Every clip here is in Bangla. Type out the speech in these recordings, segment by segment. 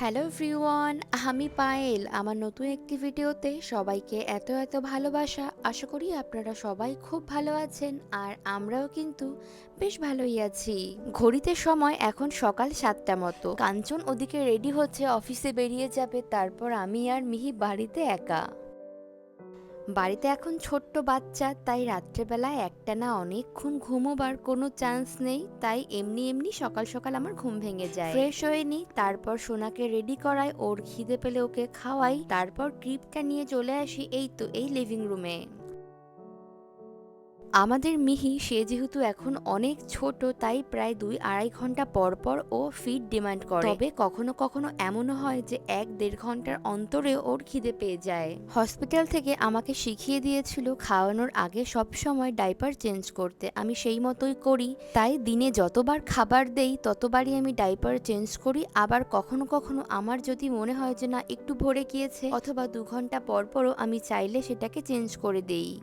হ্যালো এভরিওয়ান, আমি পায়েল। আমার নতুন একটি ভিডিওতে সবাইকে এত এত ভালোবাসা। আশা করি আপনারা সবাই খুব ভালো আছেন আর আমরাও কিন্তু বেশ ভালোই আছি। ঘড়িতে সময় এখন সকাল সাতটা মতো। কাঞ্চন ওদিকে রেডি হচ্ছে, অফিসে বেরিয়ে যাবে, তারপর আমি আর মিহি বাড়িতে একা। বাড়িতে এখন ছোট্ট বাচ্চা, তাই রাত্রেবেলা একটা না অনেকক্ষণ ঘুমোবার কোনো চান্স নেই, তাই এমনি এমনি সকাল সকাল আমার ঘুম ভেঙে যায়। ফ্রেশ হয়ে নিই তারপর সোনাকে রেডি করায় ওর খিদে পেলে ওকে খাওয়াই, তারপর ক্রিপটা নিয়ে চলে আসি, এই তো এই লিভিং রুমে আমাদের মিহি, সে যেহেতু এখন অনেক ছোট, তাই প্রায় দুই আড়াই ঘণ্টা পর পর ও ফিড ডিমান্ড করে। তবে কখনো কখনো এমনও হয় যে এক দেড় ঘণ্টার অন্তরে ওর খিদে পেয়ে যায়। হসপিটাল থেকে আমাকে শিখিয়ে দিয়েছিল খাওয়ানোর আগে সব সময় ডাইপার চেঞ্জ করতে। আমি সেই মতোই করি, তাই দিনে যতবার খাবার দেই, ততবারই আমি ডাইপার চেঞ্জ করি। আবার কখনো কখনো আমার যদি মনে হয় যে না, একটু ভরে গিয়েছে, অথবা দু ঘণ্টা পর পরও আমি চাইলে সেটাকে চেঞ্জ করে দেই।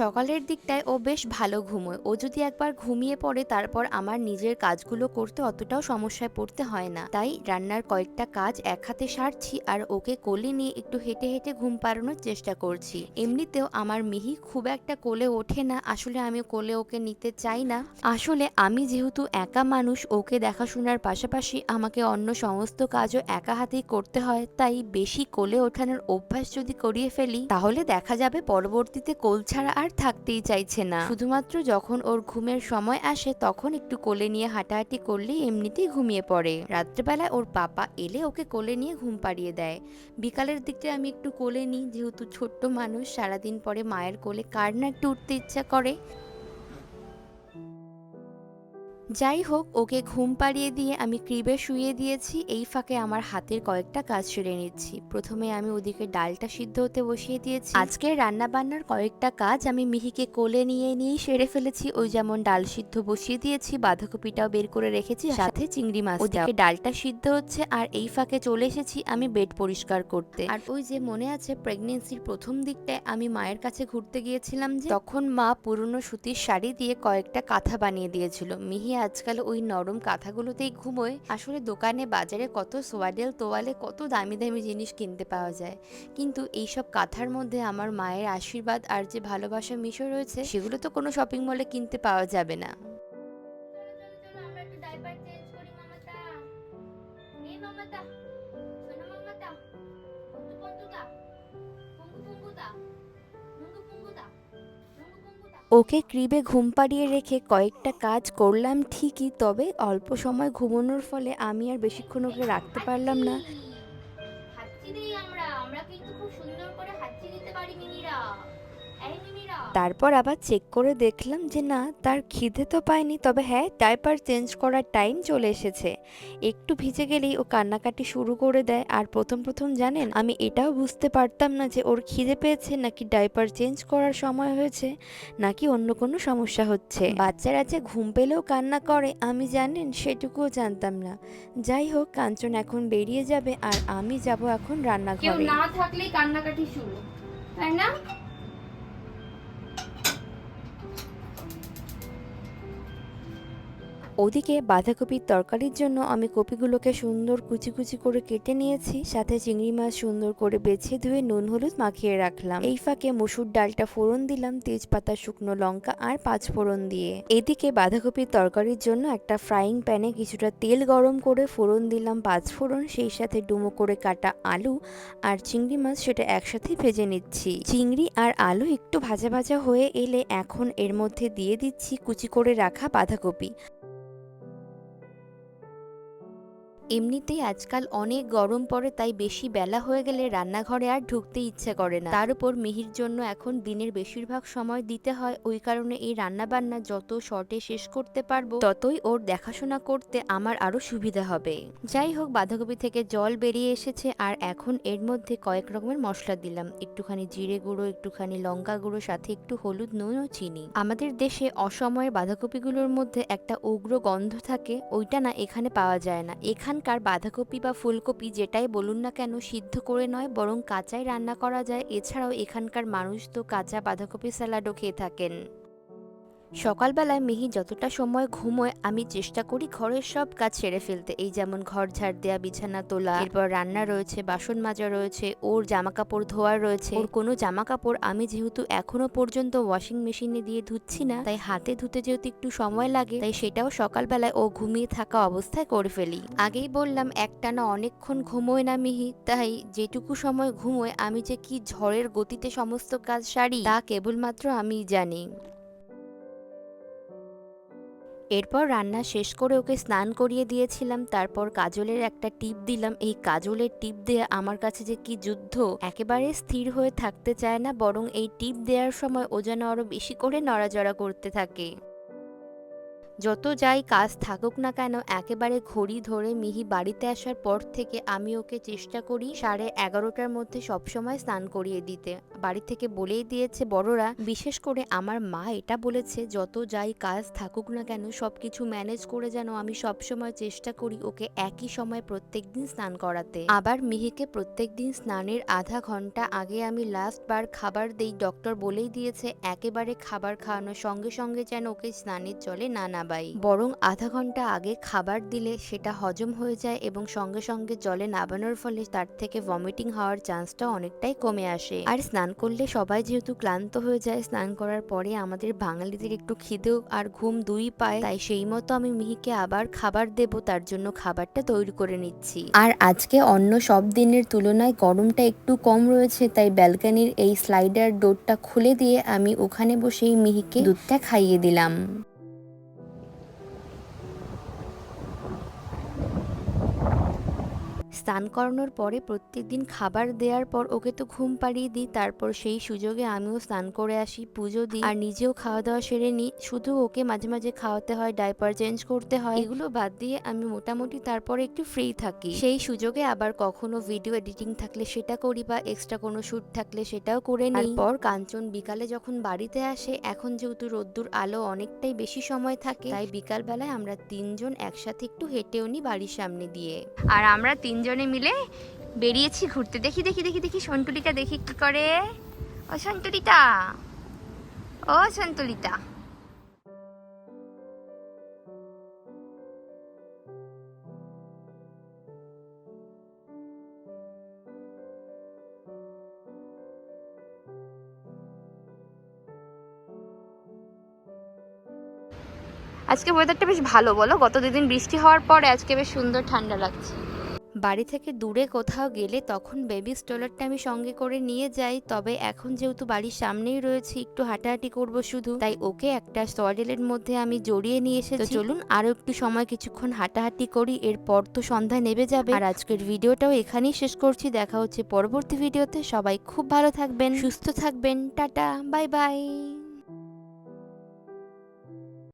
সকালের দিকটায় ও বেশ ভালো ঘুমোয়। ও যদি একবার ঘুমিয়ে পড়ে, তারপর আমার নিজের কাজগুলো করতে অতটাও সমস্যায় পড়তে হয় না। তাই রান্নার কয়েকটা কাজ এক হাতে সারছি আর ওকে কোলে নিয়ে একটু হেঁটে হেঁটে ঘুম পাড়ানোর চেষ্টা করছি। এমনিতেও আমার মিহি খুব একটা কোলে ওঠে না। আসলে আমি কোলে ওকে নিতে চাই না। আসলে আমি যেহেতু একা মানুষ, ওকে দেখাশোনার পাশাপাশি আমাকে অন্য সমস্ত কাজও একা হাতেই করতে হয়। তাই বেশি কোলে ওঠানোর অভ্যাস যদি করিয়ে ফেলি, তাহলে দেখা যাবে পরবর্তীতে কোল ছাড়া আর থাকতেই চাইছে না। শুধুমাত্র যখন ওর ঘুমের সময় আসে, তখন একটু কোলে নিয়ে হাঁটাহাঁটি করলেই এমনিতেই ঘুমিয়ে পড়ে। রাত্রেবেলায় ওর পাপা এলে ওকে কোলে নিয়ে ঘুম পাড়িয়ে দেয়। বিকালের দিকটা আমি একটু কোলে নিই, যেহেতু ছোট্ট মানুষ, সারাদিন পরে মায়ের কোলে কার না একটু উঠতে ইচ্ছা করে। যাই হোক ওকে ঘুম পাড়িয়ে দিয়ে আমি ক্রিবে শুয়ে দিয়েছি, এই ফাঁকে আমার হাতের কয়েকটা কাজ সেরে নিচ্ছি। প্রথমে আমি ওদিকে ডালটা সিদ্ধ হতে বসিয়ে দিয়েছি। আজকে রান্না বান্নার কয়েকটা কাজ আমি মিহিকে কোলে নিয়ে নিয়েই সেরে ফেলেছি। ওই যেমন ডাল সিদ্ধ বসিয়ে দিয়েছি, বাঁধাকপিটাও বের করে রেখেছি, সাথে চিংড়ি মাছ ওদিকে ডালটা সিদ্ধ হচ্ছে আর এই ফাঁকে চলে এসেছি আমি বেড পরিষ্কার করতে। আর ওই যে মনে আছে প্রেগনেন্সির প্রথম দিকটায় আমি মায়ের কাছে ঘুরতে গিয়েছিলাম যে, তখন মা পুরনো সুতির শাড়ি দিয়ে কয়েকটা কাঁথা বানিয়ে দিয়েছিল। মিহি আজকাল ওই নরম কাঁথাগুলোতেই ঘুমোয়। আসলে দোকানে, বাজারে কত সোয়াডেল তোয়ালে কত দামি দামি জিনিস কিনতে পাওয়া যায়। কিন্তু এইসব কাঁথার মধ্যে আমার মায়ের আশীর্বাদ আর যে ভালোবাসা মিশো রয়েছে, সেগুলো তো কোনো শপিং মলে কিনতে পাওয়া যাবে না। ওকে ক্রিবে ঘুম পাড়িয়ে রেখে কয়েকটা কাজ করলাম ঠিকই, তবে অল্প সময় ঘুমানোর ফলে আমি আর বেশিক্ষণ ওকে রাখতে পারলাম না। তারপর আবার চেক করে দেখলাম যে না, তার খিদে তো পায়নি, তবে হ্যাঁ ডাইপার চেঞ্জ করার টাইম চলে এসেছে। একটু ভিজে গেলেই ও কান্নাকাটি শুরু করে দেয়। আর প্রথম প্রথম জানেন, আমি এটাও বুঝতে পারতাম না যে ওর খিদে পেয়েছে নাকি ডাইপার চেঞ্জ করার সময় হয়েছে, নাকি অন্য কোনো সমস্যা হচ্ছে। বাচ্চারা যে ঘুম পেলেও কান্না করে, আমি জানেন সেটুকুও জানতাম না। যাই হোক, কাঞ্চন এখন বেরিয়ে যাবে আর আমি যাব এখন কেউ রান্নাঘরে না থাকলেই কান্নাকাটি শুরু, তাই না? ওদিকে বাঁধাকপির তরকারির জন্য আমি কপিগুলোকে সুন্দর কুচি কুচি করে কেটে নিয়েছি, সাথে চিংড়ি মাছ সুন্দর করে বেছে ধুয়ে নুন হলুদ মাখিয়ে রাখলাম। এই ফাঁকে মসুর ডালটা ফোড়ন দিলাম, তেজপাতা, শুকনো লঙ্কা আর পাঁচ ফোড়ন দিয়ে। এদিকে বাঁধাকপির তরকারির জন্য একটা ফ্রাইং প্যানে কিছুটা তেল গরম করে ফোড়ন দিলাম পাঁচ ফোড়ন, সেই সাথে ডুমো করে কাটা আলু আর চিংড়ি মাছ সেটা একসাথে ভেজে নিচ্ছি। চিংড়ি আর আলু একটু ভাজা ভাজা হয়ে এলে এখন এর মধ্যে দিয়ে দিচ্ছি কুচি করে রাখা বাঁধাকপি। এমনিতেই আজকাল অনেক গরম পড়ে, তাই বেশি বেলা হয়ে গেলে রান্নাঘরে আর ঢুকতে ইচ্ছে করে না। তার উপর মিহির জন্য এখন দিনের বেশিরভাগ সময় দিতে হয়, ওই কারণে এই রান্না বান্না যত শর্টে শেষ করতে পারব, ততই ওর দেখাশোনা করতে আমার আরও সুবিধা হবে। যাই হোক, বাঁধাকপি থেকে জল বেরিয়ে এসেছে, আর এখন এর মধ্যে কয়েক রকমের মশলা দিলাম। একটুখানি জিরে গুঁড়ো, একটুখানি লঙ্কা গুঁড়ো, সাথে একটু হলুদ নুন ও চিনি। আমাদের দেশে অসময়ের বাঁধাকপিগুলোর মধ্যে একটা উগ্র গন্ধ থাকে, ওইটা না এখানে পাওয়া যায় না। এখানকার বাঁধাকপি বা ফুলকপি যেটাই বলুন না কেন সিদ্ধ করে নয়, বরং কাঁচাই রান্না করা যায়। এছাড়াও এখানকার মানুষ তো কাঁচা বাঁধাকপি স্যালাডও খেয়ে থাকেন। সকালবেলায় মিহি যতটা সময় ঘুমোয়, আমি চেষ্টা করি ঘরের সব কাজ সেরে ফেলতে। এই যেমন ঘর ঝাড় দেওয়া বিছানা তোলা, এরপর রান্না রয়েছে, বাসন মাজা রয়েছে, ওর জামা কাপড় ধোয়ার রয়েছে। ওর কোনো জামা কাপড় আমি যেহেতু এখনও পর্যন্ত ওয়াশিং মেশিনে দিয়ে ধুচ্ছি না, তাই হাতে ধুতে যেহেতু একটু সময় লাগে, তাই সেটাও সকালবেলায় ও ঘুমিয়ে থাকা অবস্থায় করে ফেলি। আগেই বললাম, একটানা অনেকক্ষণ ঘুমোয় না মিহি, তাই যেটুকু সময় ঘুমোয়, আমি যে কি ঝড়ের গতিতে সমস্ত কাজ সারি, তা কেবলমাত্র আমিই জানি। এরপর রান্না শেষ করে ওকে স্নান করিয়ে দিয়েছিলাম, তারপর কাজলের একটা টিপ দিলাম। এই কাজলের টিপ দেয়া আমার কাছে যে কি যুদ্ধ, একেবারে স্থির হয়ে থাকতে চায় না, বরং এই টিপ দেওয়ার সময় ও যেন আরও বেশি করে নড়াচড়া করতে থাকে। যত যাই কাজ থাকুক না কেন, একেবারে ঘড়ি ধরে মিহি বাড়িতে আসার পর থেকে আমি ওকে চেষ্টা করি সাড়ে এগারোটার মধ্যে সবসময় স্নান করিয়ে দিতে। বাড়ি থেকে বলেই দিয়েছে বড়রা, বিশেষ করে আমার মা এটা বলেছে, যত যাই কাজ থাকুক না কেন সব কিছু ম্যানেজ করে যেন আমি সবসময় চেষ্টা করি ওকে একই সময় প্রত্যেক দিন স্নান করাতে। আবার মিহিকে প্রত্যেক দিন স্নানের আধা ঘণ্টা আগে আমি লাস্ট বার খাবার দেই ডক্টর বলেই দিয়েছে, একেবারে খাবার খাওয়ানোর সঙ্গে সঙ্গে যেন ওকে স্নানের জলে না নাবাই বরং আধা ঘণ্টা আগে খাবার দিলে সেটা হজম হয়ে যায় এবং সঙ্গে সঙ্গে জলে নাবানোর ফলে তার থেকে ভমিটিং হওয়ার চান্সটা অনেকটাই কমে আসে। আর স্নান করলে সবাই যেহেতু ক্লান্ত হয়ে যায়, স্নান করার পরে আমাদের বাঙালিদের একটু খিদেও আর ঘুম দুই পায়, তাই সেই মতো আমি মিহিকে আবার খাবার দেব, তার জন্য খাবারটা তৈরি করে নিচ্ছি। আর আজকে অন্য সব দিনের তুলনায় গরমটা একটু কম রয়েছে, তাই ব্যালকানির এই স্লাইডার ডোরটা খুলে দিয়ে আমি ওখানে বসেই মিহিকে দুধটা খাইয়ে দিলাম। স্নান করানোর পরে প্রত্যেকদিন খাবার দেওয়ার পর ওকে তো ঘুম পাড়িয়ে দিই, তারপর সেই সুযোগে আমিও স্নান করে আসি, পুজো দিই আর নিজেও খাওয়া দাওয়া সেরে নিই। শুধু ওকে মাঝে মাঝে খাওয়াতে হয়, ডাইপার চেঞ্জ করতে হয়, এগুলো বাদ দিয়ে আমি মোটামুটি তারপরে একটু ফ্রি থাকি। সেই সুযোগে আবার কখনো ভিডিও এডিটিং থাকলে সেটা করি বা এক্সট্রা কোনো শ্যুট থাকলে সেটাও করে নিই। পর কাঞ্চন বিকালে যখন বাড়িতে আসে, এখন যেহেতু রোদ্দুর আলো অনেকটাই বেশি সময় থাকে, তাই বিকালবেলায় আমরা তিনজন একসাথে একটু হেঁটেও নি বাড়ির সামনে দিয়ে। আর আমরা তিনজনে মিলে বেরিয়েছি ঘুরতে। দেখি দেখি দেখি দেখি, সন্তুলিটা দেখি কি করে। ও সন্তুলিতা ও সন্তুলিতা আজকে ওয়েদারটা বেশ ভালো, বলো? গত দুদিন বৃষ্টি হওয়ার পরে আজকে বেশ সুন্দর ঠান্ডা লাগছে। বাড়ি থেকে দূরে কোথাও গেলে তখন বেবি স্ট্রোলারটা আমি সঙ্গে করে নিয়ে যাই। তবে এখন যেহেতু বাড়ির সামনেই রয়েছে, একটু হাঁটাহাঁটি করব শুধু। তাই ওকে একটা সডেলের মধ্যে আমি জড়িয়ে নিয়ে এসেছি। তো চলুন আরও একটু সময় কিছুক্ষণ হাঁটাহাঁটি করি, এরপর তো সন্ধ্যা নেবে যাবে। আর আজকের ভিডিওটাও এখানেই শেষ করছি। দেখা হচ্ছে পরবর্তী ভিডিওতে। সবাই খুব ভালো থাকবেন, সুস্থ থাকবেন। Tata, bye bye.